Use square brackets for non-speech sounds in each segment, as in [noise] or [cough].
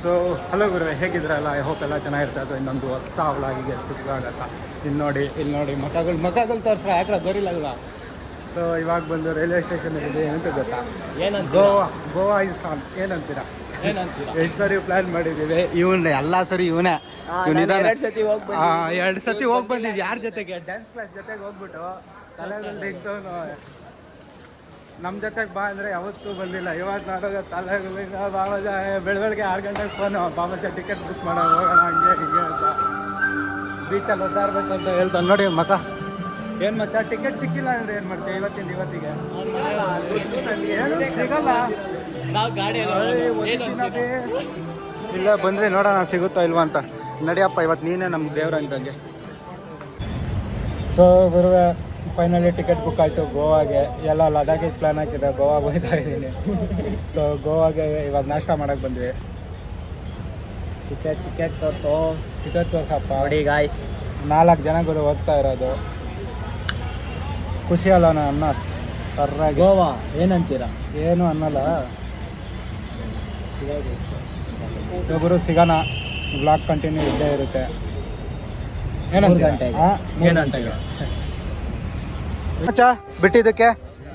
So hello ಗುರುವೆ ಹೇಗಿದ್ರಲ್ಲ I hope ಎಲ್ಲ ಚೆನ್ನಾಗಿರ್ತಾ ಅದು ಇನ್ನೊಂದು ಹೊಸ ಸುತ್ತಾಗತ್ತ ಇಲ್ಲಿ ನೋಡಿ ಇಲ್ಲಿ ನೋಡಿ ಮಕ್ಕಳ ಮಕ್ಕಗಳು ತೋರಿಸ್ರ ಯಾಕಡೆ ಬರಿಲ್ಲ ಸೊ ಇವಾಗ ಬಂದು ರೈಲ್ವೆ ಸ್ಟೇಷನ್ ಇದೆ ಏನಂತ ಗೊತ್ತಾ? ಏನಂತ ಗೋವಾ ಗೋವಾ ಇಸ್ ಆನ್ ಏನಂತೀರಾ? ಎಷ್ಟು ಸರಿ ಪ್ಲಾನ್ ಮಾಡಿದ್ದೀವಿ? ಇವನ್ ಎಲ್ಲ ಸರಿ ಇವನೇ. ಎರಡ್ ಸತಿ ಹೋಗಿ ಎರಡು ಸತಿ ಹೋಗಿ ಬಂದಿದ್ದು ಯಾರ ಜೊತೆಗೆ? ಡ್ಯಾನ್ಸ್ ಕ್ಲಾಸ್ ಜೊತೆಗೆ ಹೋಗ್ಬಿಟ್ಟು ತಲೆಗಳು ನಮ್ಮ ಜೊತೆಗೆ ಬಾ ಅಂದರೆ ಯಾವತ್ತೂ ಬಂದಿಲ್ಲ. ಇವತ್ತು ನಾಟಕ ತಲೆಗಳಿಂದ ಬಾಬಾಜ ಬೆಳಬೆಳಗ್ಗೆ ಆರು ಗಂಟೆಗೆ ಫೋನು ಬಾಬಾಜ ಟಿಕೆಟ್ ಬುಕ್ ಮಾಡೋಣ ಹೋಗೋಣ ಹಂಗೆ ಹಿಂಗೆ ಅಂತ. ಬೀಚಲ್ಲಿ ಒದ್ದಾಡ್ಬೇಕು ಅಂತ ಹೇಳ್ತಾನೆ. ನೋಡಿ ಮತ ಏನು ಮಚ್ಚ ಟಿಕೆಟ್ ಸಿಕ್ಕಿಲ್ಲ ಅಂದ್ರೆ ಏನು ಮಾಡ್ತೀವಿ ಇವತ್ತಿಂದ ಇವತ್ತಿಗೆ? ಸಿಗಲ್ಲ. ಇಲ್ಲ ಬಂದ್ರೆ ನೋಡೋಣ ಸಿಗುತ್ತೋ ಇಲ್ವಾ ಅಂತ. ನಡಿಯಪ್ಪ ಇವತ್ತು ನೀನೇ ನಮ್ಗೆ ದೇವ್ರ ಅಂತಂಗೆ ಸೊ ಗುರುವೆ ಫೈನಲಿ ಟಿಕೆಟ್ ಬುಕ್ ಆಯಿತು ಗೋವಾಗೆ. ಎಲ್ಲ ಲದಾಖಿಗೆ ಪ್ಲ್ಯಾನ್ ಹಾಕಿದೆ ಗೋವಾಗೆ ಹೋಗ್ತಾ ಇದ್ದೀನಿ ಸೊ ಗೋವಾಗೆ ಇವಾಗ ನಾಷ್ಟ ಮಾಡಕ್ಕೆ ಬಂದ್ವಿ. ಟಿಕೆಟ್ ಟಿಕೆಟ್ ತೋರಿಸೋ. ಟಿಕೆಟ್ ತೋರಿಸಪ್ಪ. ನೋಡಿ ಗಾಯ್ಸ್ ನಾಲ್ಕು ಜನಗಳು ಹೋಗ್ತಾ ಇರೋದು. ಖುಷಿ ಅಲ್ಲ ನಾನು ಅನ್ನ? ಸರ್ರಾಗಿ. ಗೋವಾ ಏನಂತೀರಾ? ಏನು ಅನ್ನಲ್ಲ. ಒಬ್ಬರು ಸಿಗೋಣ. ಬ್ಲಾಕ್ ಕಂಟಿನ್ಯೂ ಇದ್ದೇ ಇರುತ್ತೆ. ಏನಂತ ಏನಂತೀರ? ಮಚ್ಚ ಬಿಟ್ಟಿದ್ದಕ್ಕೆ.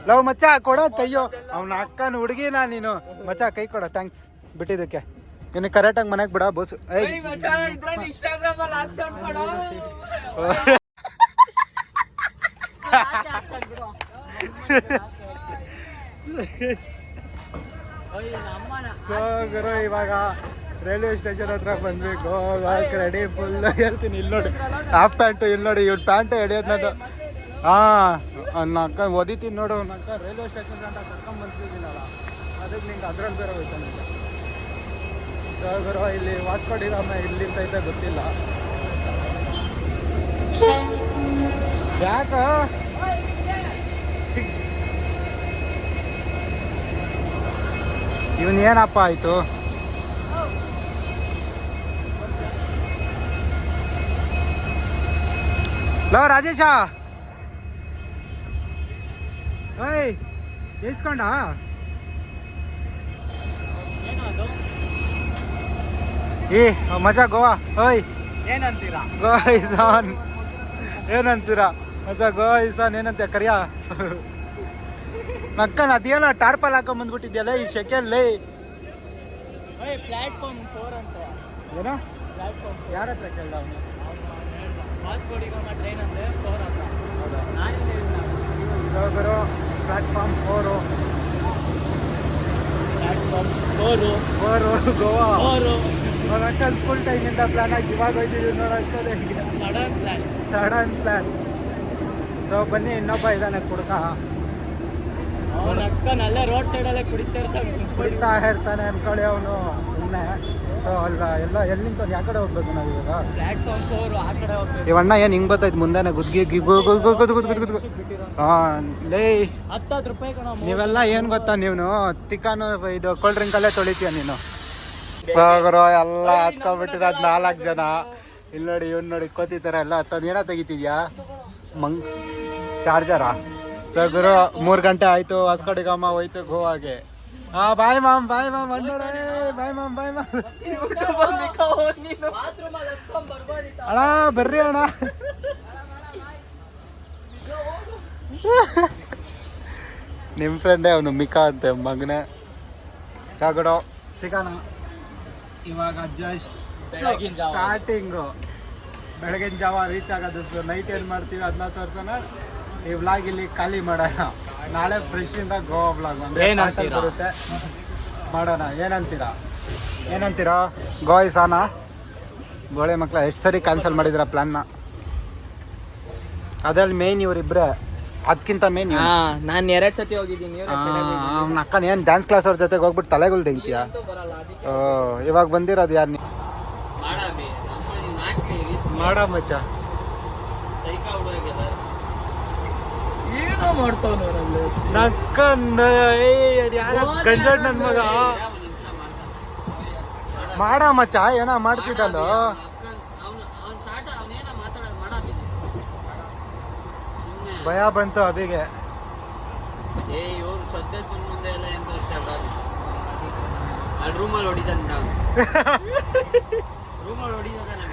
ಲವ್ ಮಚ್ಚ ಕೊಡ ತಯ್ಯೋ ಅವನ ಅಕ್ಕನ ಹುಡುಗಿನ ನೀನು. ಮಚ್ಚ ಕೈ ಕೊಡ ಥ್ಯಾಂಕ್ಸ್ ಬಿಟ್ಟಿದ್ದಕ್ಕೆ. ಇನ್ನು ಕರೆಕ್ಟಾಗಿ ಮನೆಗೆ ಬಿಡ ಬಸ್ ಏಯ್. ಸೊ ಗುರು ಇವಾಗ ರೈಲ್ವೆ ಸ್ಟೇಷನ್ ಹತ್ರ ಬಂದ್ವಿ. ಗೋವಾಕ್ ರೆಡಿ ಫುಲ್ ಹೇಳ್ತೀನಿ ಇಲ್ಲಿ ನೋಡಿ. ಹಾಫ್ ಪ್ಯಾಂಟು ಇಲ್ಲಿ ನೋಡಿ ಇವ್ರ ಪ್ಯಾಂಟು ಎಳಿಯೋದು ನಂದು. ಹಾಂ ಅಕ್ಕ ಒದಿತೀನಿ ನೋಡು ಅಕ್ಕ ರೈಲ್ವೆ ಸ್ಟೇಷನ್ ಅಂತ ಕರ್ಕೊಂಡ್ ಬಂದಿದ್ದೀನಲ್ಲ, ಅದಕ್ಕೆ ನಿಂಗೆ ಅದ್ರಲ್ಲಿ ಬೇರೆ ಹೋಯ್ತು ನಿಂಗೆ. ಸೊ ಗುರು, ಇಲ್ಲಿ ವಾಸ್ಕೋಡಿಗಾಮ ಇಲ್ಲಿಂದ ಐತೆ ಗೊತ್ತಿಲ್ಲ. ಯಾಕ? ಇವನ್ ಏನಪ್ಪ ಆಯ್ತು? ಲೋ, ರಾಜೇಶ! ಓಯ್ ಇಸ್ಕೊಂಡ ಏ ಮಜಾ ಗೋವಾ ಓಯ್. ಏನಂತೀರಾ? ಗೋವಾ ಇಸಾನ್ ಏನಂತೀರಾ? ಮಜಾ ಗೋವಾ ಇಸಾನ್ ಏನಂತ ಕರಿಯ? ನಕ್ಕನ್ ಅದೇನೋ ಟಾರ್ಪಲ್ ಹಾಕೊಂಡ್ ಬಂದ್ಬಿಟ್ಟಿದ್ಯಲ್ಲ ಈ ಶೆಕೆಯಲ್ಲಿ ಪ್ಲಾಟ್ಫಾರ್ಮ್ ಫೋರ್ ಅಂತ. ಏನೋ? ಪ್ಲಾಟ್ಫಾರ್ಮ್ ಯಾರ ಹತ್ರ ಕೇಳ್ದ ಅವನು? ಟ್ರೈನ್ ಅಂದ್ರೆ ಫೋರ್ ಅಂತ. ಹೌದಾ? ನಾನೇ ಗುರು ಪ್ಲಾಟ್ಫಾರ್ಮ್ ಫೋರು ಫೋರು ಗೋವಾ ನನ್ನ ಫುಲ್ ಸ್ಕೂಲ್ ಟೈಮಿಂದ ಪ್ಲಾನ್ ಆಗಿ ಇವಾಗ ಹೋಯ್ತಿದ್ವಿ ನೋಡೋಕ್ಕೆ sudden plan sudden plan so ಬನ್ನಿ ಇನ್ನೊಬ್ಬ ಇದ್ದಾನೆ ಕುಡ್ಕ. ಅವನ ಅಕ್ಕನಲ್ಲೇ ರೋಡ್ ಸೈಡಲ್ಲೇ ಕುಡಿತಾ ಇರ್ತಾನೆ. ಕುಡಿತಾ ಇರ್ತಾನೆ ಅನ್ಕೊಳ್ಳಿ ಅವನು ಸುಮ್ಮನೆ ಸೊ ಅಲ್ಲ ಎಲ್ಲ ಎಲ್ಲಿಂದ ಯಾವ ಕಡೆ ಹೋಗ್ಬೇಕು ನಾವು ಇವಾಗ? ಪ್ಲಾಟ್ಫಾರ್ಮ್ ಫೋರ್ ಆ ಕಡೆ ಹೋಗ್ಬೇಕು. ಇವಣ್ಣ ಏನು ಹಿಂಗೆ ಬರ್ತೈತೆ? ಮುಂದೆನೆ ಗುದ್ಗಿ ಗುದ್ ಗುದ್ ಗುದ್ ಗುದ್ ಗುದ್. ಲೇ ಹತ್ತತ್ತು ರೂಪಾಯಿ ಕಣ ನೀವೆಲ್ಲ ಏನು ಗೊತ್ತಾ ನೀವು ತಿಕ್ಕಾನು ಇದು ಕೋಲ್ಡ್ ಡ್ರಿಂಕಲ್ಲೇ ತೊಳಿತೀಯ ನೀನು. ಸಾಗರ ಎಲ್ಲ ಹತ್ಕೊಂಡ್ಬಿಟ್ಟಿರೋದು ನಾಲ್ಕು ಜನ. ಇಲ್ಲಿ ನೋಡಿ ಇವ್ನು ನೋಡಿ ಕೋತಿತರ ಎಲ್ಲ. ಹತ್ತ ಏನೋ ತೆಗಿತಿದ್ಯಾ? ಮಂಗ್ ಚಾರ್ಜರಾ? ಸೊ ಗುರು ಮೂರು ಗಂಟೆ ಆಯ್ತು. ಹೊಸ್ಕೊಡಿಗಮ್ಮ ಹೋಯ್ತು ಗೋವಾಗೆ. ಹಾ ಬಾಯ್ ಮಾಮ್ ಬಾಯ್ ಮಾಮ್ ಅಣ್ಣೋಡೆ ಬಾಯ್ ಮಾಮ್ ಬಾಯ್ ಮಾಮ್. ಅಣ್ಣ ಬರ್ರಿ ಅಣ್ಣ. ನಿಮ್ಮ ಫ್ರೆಂಡೇ ಅವನು ಮಿಕಾ ಅಂತೆ ಮಗನೇ. ಕಾಗಡೋ ಸಿಗೋಣ ಇವಾಗ ಜಸ್ಟ್ ಬೆಳಗಿನ ಜಾವ. ಸ್ಟಾರ್ಟಿಂಗು ಬೆಳಗಿನ ಜಾವ ರೀಚ್ ಆಗೋದು ಸೊ ನೈಟ್ ಏನು ಮಾಡ್ತೀವಿ ಅದನ್ನ ತೋರ್ಸೋಣ ಈ ವ್ಲಾಗ್ ಇಲ್ಲಿ ಖಾಲಿ ಮಾಡೋಣ. ನಾಳೆ ಫ್ರೆಶ್ ಇಂದ ಗೋವಾ ವ್ಲಾಗ್ ಅಂದ್ರೆ? ಬರುತ್ತೆ. ಮಾಡೋಣ. ಏನಂತೀರಾ ಏನಂತೀರಾ ಗೋವಾ ಸಾನ ಗೋಳೆ ಮಕ್ಳ ಎಷ್ಟು ಸರಿ ಕ್ಯಾನ್ಸಲ್ ಮಾಡಿದಿರ ಪ್ಲಾನ್ನ ಅದ್ರಲ್ಲಿ ಮೇನ್ ಇವರಿಬ್ರೆ. ಅದಕ್ಕಿಂತ ಮೇನ್ ಹಾ ನಾನು ಎರಡು ಸತಿ ಹೋಗಿದ್ದೀನಿ ಅವ್ನ ಅಕ್ಕನ ಏನು ಡ್ಯಾನ್ಸ್ ಕ್ಲಾಸ್ ಅವ್ರ ಜೊತೆಗೆ ಹೋಗ್ಬಿಟ್ಟು ತಲೆಗಳು ತೆಗಿತೀಯ ಓ ಇವಾಗ ಬಂದಿರೋದು ಯಾರು ನೀವು ಮಾಡಾಮಿ ನಮ್ಮನ್ನ ನಾಲ್ಕನೇ ರೀಚ್ ಮಾಡ ಮಚ್ಚ. ಸೈಕಾ ಹುಡುಗಿದ ಏನೋ ಮಾಡ್ತಾವ ನೋಡಲ್ಲಿ ನಕ್ಕನ್ನ ಗಂಜಡ್ ನನ್ನ ಮಗ. ಮಾಡ ಮಚ್ಚ ಏನ ಮಾಡ್ತಿದ್ದಲ್ಲ? ಭಯ ಬಂತು ಅದಿಗೆ. ಏ ಇವ್ರು ಸದ್ಯ ಮುಂದೆ ಎಲ್ಲ ಎಂತ ವರ್ಷ ಅಲ್ಲಿ ರೂಮಲ್ಲಿ ಹೊಡಿತಾನೆ ಬಿಡ ರೂಮಲ್ಲಿ ಹೊಡಿತಾನೆ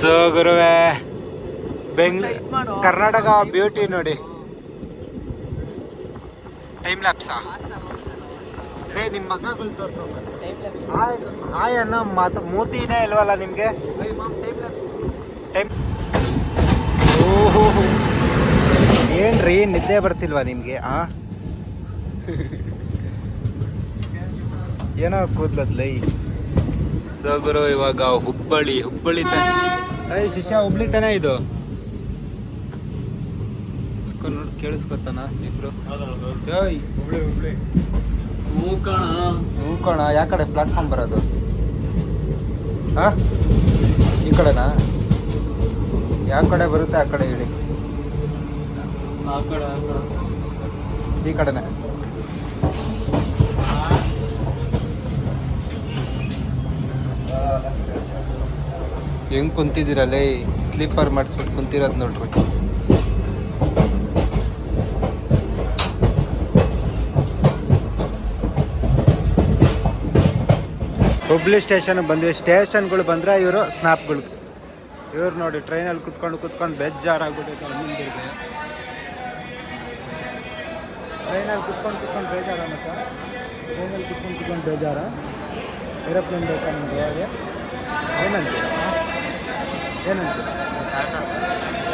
ಸೊ ಗುರುವೆ ಬೆಂಗ್ ಕರ್ನಾಟಕ ಬ್ಯೂಟಿ ನೋಡಿ. ಟೈಮ್ ಲ್ಯಾಪ್ಸಾ ಏ ನಿಮ್ಮ ಮಗಗಳು ತೋರಿಸೋ. ಹಾಯ್ ಹಾಯ್ ಅನ್ನೋ ಮಾತು ಮೂತಿನೇ ಇಲ್ವಲ್ಲ ನಿಮಗೆ? ಟೈಮ್ ಓಹೋ ಏನ್ರಿ ನಿದ್ದೆ ಬರ್ತಿಲ್ವಾ ನಿಮಗೆ ಆ? ಏನೋ ಕೂದ್ಲದ್ಲೈ ಸೊ ಗುರು ಇವಾಗ ಹುಬ್ಬಳ್ಳಿ ಹುಬ್ಬಳ್ಳಿ ತಾನೆ. ಏಯ್ ಶಿಷ್ಯ ಹುಬ್ಳಿ ತಾನೇ ಇದು? ನೋಡಿ ಕೇಳಿಸ್ಕೊತಾನ ಇಬ್ರು. ಹೂಕೋಣ ಯಾವ ಕಡೆ ಪ್ಲಾಟ್ಫಾರ್ಮ್ ಬರೋದು? ಹಾ ಈ ಕಡೆನಾ? ಯಾವ ಕಡೆ ಬರುತ್ತೆ ಆ ಕಡೆ ಹೇಳಿ. ಆ ಕಡೆ ಆ ಕಡೆ. ಈ ಕಡೆನೆ. ಹೆಂಗ್ ಕುಂತಿದ್ದೀರಲ್ಲೇ ಸ್ಲೀಪರ್ ಮಾಡಿಸ್ಬಿಟ್ಟು ಕುಂತಿರೋದು ನೋಡ್ರಿ. ಹುಬ್ಳಿ ಸ್ಟೇಷನ್ ಬಂದ್ವಿ. ಸ್ಟೇಷನ್ಗಳು ಬಂದ್ರೆ ಇವರು ಸ್ನ್ಯಾಪ್ಗಳು ಇವ್ರು ನೋಡಿ ಟ್ರೈನಲ್ಲಿ ಕುತ್ಕೊಂಡು ಕುತ್ಕೊಂಡು ಬೇಜಾರಾಗ್ಬಿಟ್ಟೈತೆ ಮುಂದಿರ್ಗೆ ಟ್ರೈನಲ್ಲಿ ಕುತ್ಕೊಂಡು ಕುತ್ಕೊಂಡು ಬೇಜಾರ ಟ್ರೈನಲ್ಲಿ ಕುತ್ಕೊಂಡು ಕುತ್ಕೊಂಡು ಬೇಜಾರ? ಏರೋಪ್ಲೇನ್ ಬೇಕಾ ನಿಮಗೆ? ಹಾಗೆ? ಏನಂತ? ಏನಂತ?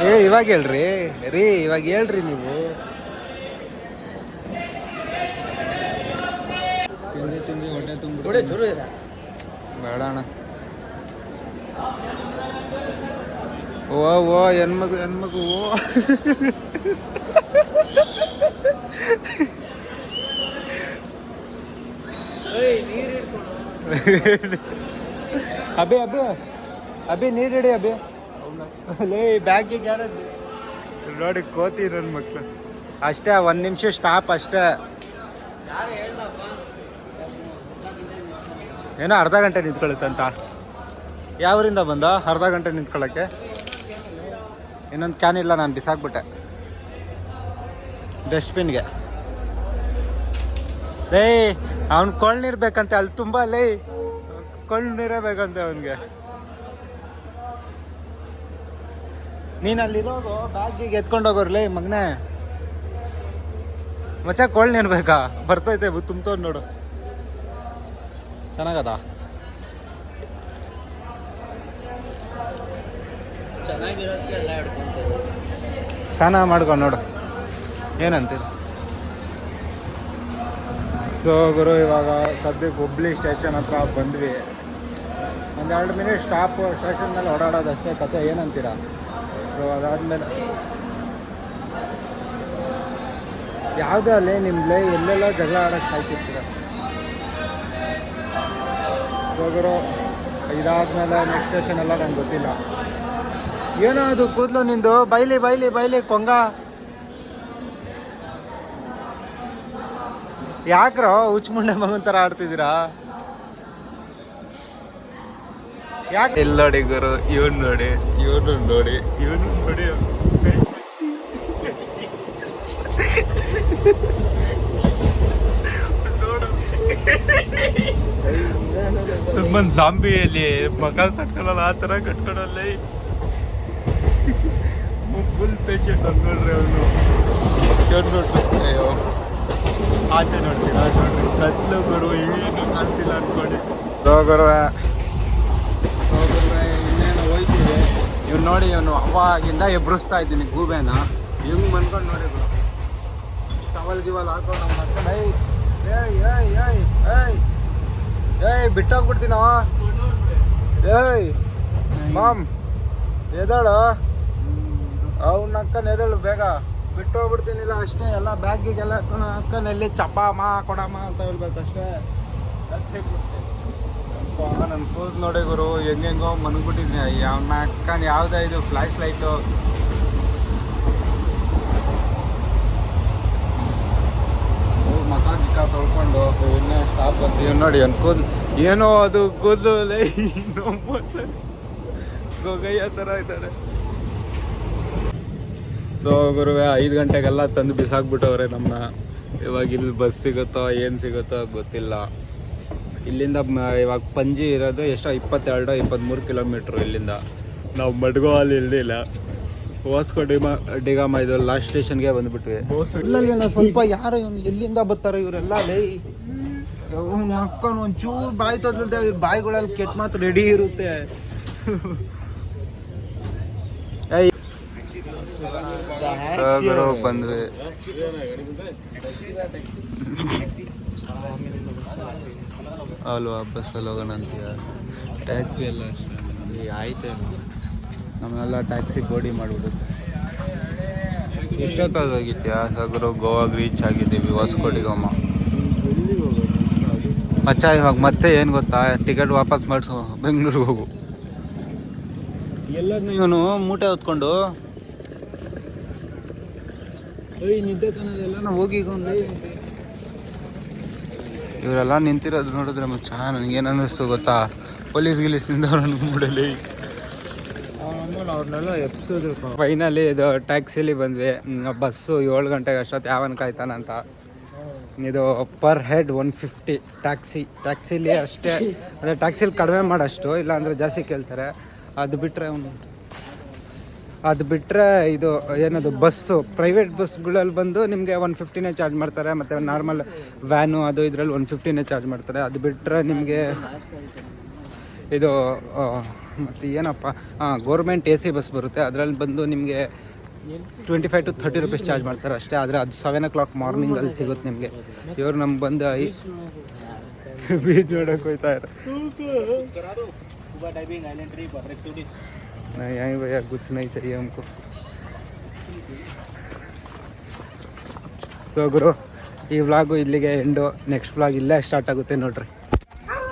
ಏ ಇವಾಗ ಹೇಳ್ರಿ. ರೀ ಇವಾಗ ಹೇಳ್ರಿ ನೀವು. ತಿಂಡಿ ತಿಂದು ಹೊಟ್ಟೆ ತುಂಬ ಬೇಡ ಅಣ್ಣ. ಓ ಓ ಹೆಣ್ಮಗು ಹೆಣ್ಮಗು ಓ. ಅಬಿ ಅಬಿ ಅಬಿ ನೀರು ಹಿಡಿ ಅಬಿ ಲೇ ಬ್ಯಾಗಿಗೆ ಯಾರದ್ದು? ನೋಡಿ ಕೋತಿ ನನ್ನ ಮಕ್ಳು. ಅಷ್ಟೇ ಒಂದು ನಿಮಿಷ ಸ್ಟಾಪ್ ಅಷ್ಟೇ. ಏನೋ ಅರ್ಧ ಗಂಟೆ ನಿಂತ್ಕೊಳ್ಳುತ್ತಂತ ಯಾವರಿಂದ ಬಂದ? ಅರ್ಧ ಗಂಟೆ ನಿಂತ್ಕೊಳ್ಳೋಕ್ಕೆ ಇನ್ನೊಂದು ಕ್ಯಾನ್ ಇಲ್ಲ, ನಾನು ಬಿಸಾಕ್ಬಿಟ್ಟೆ. ಡಸ್ಟ್ಬಿನ್ಗೆ ಲೇ, ಅವ್ನು ಕೊಳ್ಳ್ ನೀರು ಬೇಕಂತೆ, ಅಲ್ಲಿ ತುಂಬ ಲೇ. ಕೊಳ್ಳ ನೀರೇ ಬೇಕಂತೆ ಅವನಿಗೆ. ನೀನು ಅಲ್ಲಿರೋದು ಬ್ಯಾಗಿಗೆ ಎತ್ಕೊಂಡು ಹೋಗೋರ್ಲೇ ಮಗನೇ. ಮಚ್ಚ ಕೊಳ್ಳ ನೀರು ಬೇಕಾ? ಬರ್ತೈತೆ ತುಂಬ ನೋಡು. ಚೆನ್ನಾಗದ? ಹಿಡ್ಕೊಂತಾರೆ ಚೆನ್ನಾಗಿ ಮಾಡ್ಕೊಂಡು ನೋಡು. ಏನಂತೀರಿ? ಸೊ ಗುರು ಇವಾಗ ಸದ್ಯಕ್ಕೆ ಹುಬ್ಳಿ ಸ್ಟೇಷನ್ ಹತ್ರ ಬಂದ್ವಿ. ಒಂದೆರಡು ಮಿನಿಟ್ ಸ್ಟಾಪ್ ಸ್ಟೇಷನ್ ಮೇಲೆ ಓಡಾಡೋದು ಅಷ್ಟೇ ಕತೆ ಏನಂತೀರಾ? ಸೊ ಅದಾದಮೇಲೆ ಯಾವುದೇ ಅಲ್ಲಿ ನಿಮ್ಮಲ್ಲೇ ಎಲ್ಲೆಲ್ಲ ಜಗಳ ಆಡೋಕ್ಕೆ ಸಾಯ್ತಿರ್ತೀರ? ಸೊ ಗುರು ಇದಾದ್ಮೇಲೆ ನೆಕ್ಸ್ಟ್ ಸ್ಟೇಷನ್ ಎಲ್ಲ ನಂಗೆ ಗೊತ್ತಿಲ್ಲ. ಏನೋ ಅದು ಕೂದಲು ನಿಂದು? ಬೈಲಿ ಬೈಲಿ ಬೈಲಿ ಕೊಂಗ. ಯಾಕ್ರೋ ಹುಚ್ಚಮುಂಡೆ ಮಗನ್ ಥರ ಆಡ್ತಿದ್ದೀರಾ? ಯಾಕೆ ಇಲ್ಲಿ ನೋಡಿ ಗುರು ಇವನ್ ನೋಡಿ ಇವನು ನೋಡಿ ಇವನು ನೋಡಿ ಸುಮ್ಮನ್ ಜಾಂಬಿಯಲ್ಲಿ ಮಗ ಕಟ್ಕೊಳ್ಳಲ್ಲ ಆ ಥರ ಕಟ್ಕೊಳ್ಳಲ್ಲ ಫುಲ್ ಪೇಷಂಟ್ ಅಂದ್ಕೊಳ್ರಿ ಅವನು. ನೋಡ್ರಿ ಅಯ್ಯೋ. ಆಚೆ ನೋಡ್ತೀರಾ ನೋಡ್ರಿ. ಕತ್ಲು ಗುರು ಏನು ಕಾಣ್ತಿಲ್ಲ ಅನ್ಕೊಳ್ಳಿ. ಹೋಗುರುವೆ ಇನ್ನೇನು ಹೋಯ್ತೀವಿ ಇವ್ನು ನೋಡಿ ಇವನು ಅವಾಗಿಂದ ಎಬ್ರಿಸ್ತಾ ಇದ್ದೀನಿ ಗೂಬೆನ. ಹೆಂಗ್ ಬಂದ್ಕೊಂಡು ನೋಡಿ ಗುರು. ಟವಲ್ ಗಿವಲ್ ಹಾಕೊಂಡು ಏಯ್ ಏಯ್ ಏಯ್ ಏಯ್ ಏಯ್ ಏಯ್ ಬಿಟ್ಟೋಗ್ಬಿಡ್ತೀನೋ? ಏಯ್ ಮಾಮ್ ಎದಳು ಅವ್ನ ನೆದಳು ಬೇಗ ಬಿಟ್ಟು ಹೋಗ್ಬಿಡ್ತೀನಿಲ್ಲ ಅಷ್ಟೇ ಎಲ್ಲ ಬ್ಯಾಗಿಗೆಲ್ಲ ಅಕ್ಕ ನೆಲ್ಲಿ ಚಪ್ಪ ಮಾ ಕೊಡಮ್ಮ ಅಂತ ಹೇಳ್ಬೇಕು ಅಷ್ಟೇ. ನನ್ನ ಕೂದ್ ನೋಡಿ ಗುರು ಹೆಂಗೆಂಗೋ ಮನ್ಬಿಟ್ಟಿದ್ನಿ. ಅವನ ಅಕ್ಕನ ಯಾವುದೇ ಇದು ಫ್ಲಾಶ್ ಲೈಟು ಮಕ ಗಿಕ್ಕ ತೊಳ್ಕೊಂಡು ಇನ್ನೇ ಸ್ಟಾಪ್ ಬರ್ತೀವಿ ನೋಡಿ ಅವ್ನ ಕೂದ್ ಏನೋ ಅದು ಕೂದಲು ಲೈ ಗೊಗಯ್ಯ ಥರ ಇದ್ದಾರೆ ಸೊ ಗುರುವೆ ಐದು ಗಂಟೆಗೆಲ್ಲ ತಂದು ಬಿಸಾಕ್ಬಿಟ್ಟವ್ರೆ ನಮ್ಮನ್ನ ಇವಾಗ ಇಲ್ಲಿ ಬಸ್ ಸಿಗುತ್ತೋ ಏನು ಸಿಗುತ್ತೋ ಗೊತ್ತಿಲ್ಲ. ಇಲ್ಲಿಂದ ಇವಾಗ ಪಂಜಿ ಇರೋದು ಎಷ್ಟೋ ಇಪ್ಪತ್ತೆರಡು ಇಪ್ಪತ್ತ್ಮೂರು ಕಿಲೋಮೀಟ್ರ್ ಇಲ್ಲಿಂದ. ನಾವು ಮಡ್ಗೋ ಅಲ್ಲಿ ಇಲ್ದಿಲ್ಲ. ಹೋಸ್ಕೋ ಡಿಮ ಡಿಗಾಮ ಇದು ಲಾಸ್ಟ್ ಸ್ಟೇಷನ್ಗೆ ಬಂದುಬಿಟ್ವಿ. ಸ್ವಲ್ಪ ಯಾರು ಇವ್ನು ಎಲ್ಲಿಂದ ಬರ್ತಾರೆ ಇವರೆಲ್ಲ ಲೇ ಒಂಚೂರು ಬಾಯಿ ತೊದಲ್ದೆ ಇವ್ರ ಬಾಯಿಗಳಲ್ಲಿ ಕೆಟ್ಟ ಮಾತ್ರ ರೆಡಿ ಇರುತ್ತೆ. ಏಯ್ ಗುರು ಬಂದ್ವಿ ಅಲ್ವಾ ಬಸ್ಸಲ್ಲಿ ಹೋಗೋಣ ಅಂತೀಯ ಟ್ಯಾಕ್ಸಿ ಎಲ್ಲ ಆಯ್ತು ನಮ್ಮನ್ನೆಲ್ಲ ಟ್ಯಾಕ್ಸಿ ಬೋಡಿ ಮಾಡಿಬಿಡುತ್ತೆ. ಆ ಸಾಗರ ಗೋವಾಗೆ ರೀಚ್ ಆಗಿದ್ದೀವಿ. ಹೊಸಕೋಟಿಗಮ್ಮ ಮಚ್ಚ ಇವಾಗ ಮತ್ತೆ ಏನು ಗೊತ್ತಾ? ಟಿಕೆಟ್ ವಾಪಸ್ ಮಾಡಿಸು. ಬೆಂಗಳೂರಿಗೆ ಹೋಗು. ಎಲ್ಲದನ್ನ ಇವನು ಮೂಟೆ ಹೊತ್ಕೊಂಡು ಏಯ್ ನಿದ್ದೆ ಈಗ ಇವರೆಲ್ಲ ನಿಂತಿರೋದು ನೋಡಿದ್ರೆ ಮಚ್ಚ ನನಗೇನು ಅನ್ನಿಸ್ತು ಗೊತ್ತಾ? ಪೊಲೀಸ್ ಗಿಲೀಸ್ ಅವ್ರನ್ನ ಬಿಡಲಿ ಅವ್ರನ್ನೆಲ್ಲ ಎಪ್ಸಿದ್ರು ಫೈನಲಿ ಇದು ಟ್ಯಾಕ್ಸಿಲಿ ಬಂದ್ವಿ. ಬಸ್ಸು ಏಳು ಗಂಟೆಗೆ ಅಷ್ಟೊತ್ತು ಯಾವನ್ ಕಾಯ್ತಾನಂತ. ಇದು per head one fifty taxi ಟ್ಯಾಕ್ಸಿಲಿ ಅಷ್ಟೇ ಅದೇ ಟ್ಯಾಕ್ಸಿಲಿ ಕಡಿಮೆ ಮಾಡೋಷ್ಟು ಇಲ್ಲಾಂದರೆ ಜಾಸ್ತಿ ಕೇಳ್ತಾರೆ. ಅದು ಬಿಟ್ಟರೆ ಅವನು ಅದು ಬಿಟ್ಟರೆ ಇದು ಏನದು ಬಸ್ಸು ಪ್ರೈವೇಟ್ ಬಸ್ಗಳಲ್ಲಿ ಬಂದು ನಿಮಗೆ ಒನ್ ಫಿಫ್ಟಿನೇ ಚಾರ್ಜ್ ಮಾಡ್ತಾರೆ, ಮತ್ತು ನಾರ್ಮಲ್ ವ್ಯಾನು ಅದು ಇದರಲ್ಲಿ ಒನ್ ಫಿಫ್ಟಿನೇ ಚಾರ್ಜ್ ಮಾಡ್ತಾರೆ. ಅದು ಬಿಟ್ಟರೆ ನಿಮಗೆ ಇದು ಮತ್ತು ಏನಪ್ಪ ಹಾಂ ಗೌರ್ಮೆಂಟ್ ಎ ಸಿ ಬಸ್ ಬರುತ್ತೆ. ಅದರಲ್ಲಿ ಬಂದು ನಿಮಗೆ twenty five to thirty rupees charge ಮಾಡ್ತಾರೆ ಅಷ್ಟೇ. ಆದರೆ ಅದು ಸೆವೆನ್ ಓ ಕ್ಲಾಕ್ ಮಾರ್ನಿಂಗಲ್ಲಿ ಸಿಗುತ್ತೆ ನಿಮಗೆ. ಇವರು ನಮ್ಗೆ ಬಂದು ಐ [laughs] ಬೀಚ್ ನೋಡೋಕೆ ಹೋಯ್ತಾ ಇರೋ स्कूबा डाइविंग आइलैंड ट्रिप और एक्टिविटीज नहीं यहीं भैया कुछ नहीं चाहिए हमको ಸೊ ಗುರು ಈ ವ್ಲಾಗು ಇಲ್ಲಿಗೆ ಎಂಡು ನೆಕ್ಸ್ಟ್ ವ್ಲಾಗ್ ಇಲ್ಲೇ ಸ್ಟಾರ್ಟ್ ಆಗುತ್ತೆ ನೋಡ್ರಿ